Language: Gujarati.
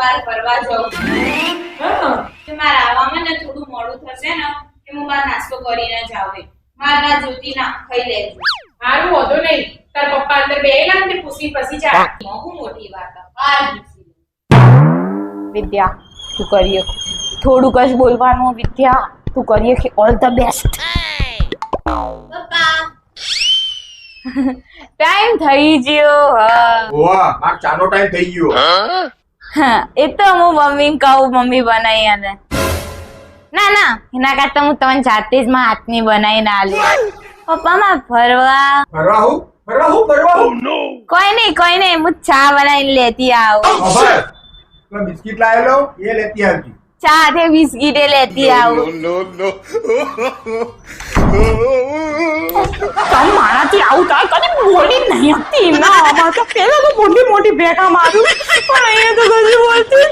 બહાર ફરવા જાઉં. હા. કે મારે આવવામાં ને થોડું મોડું થશે ને કે હું બહાર નાસ્તો કરીને જ આવે. મારે ના જોતી ના ખાઈ લેજો. હારું હોતો નહીં. તાર પપ્પા અંદર બેહેલા ને પૂછી પછી જા. હું મોટી વાત આ. વિદ્યા તું કરીએ. થોડુંક જ બોલવાનું વિદ્યા. તું કરીએ કે ઓલ ધ બેસ્ટ પપ્પા. ટાઈમ થઈ ગયો. હા. ઓવા માર ચાનો ટાઈમ થઈ ગયો. હા એ તો હું મમ્મી કહું મમ્મી બનાવી અને ના ના એના કરતા હું તમને જાતે જ માં હાથની બનાવીને આલું. પપ્પા માં ફરવા ફરવા હું? ફરવા હું? ફરવા હું કોઈ નહીં કોઈ નહીં હું ચા બનાવીને લેતી આવું. પેલા બિસ્કિટ લાવેલો? એ લેતી આવજી. ચા તે બિસ્કીટે લેતી આવું. હતી ના અમારે તો પેલા તો મોટી મોટી ભેગા મારું પણ અહીંયા તો કદી બોલતી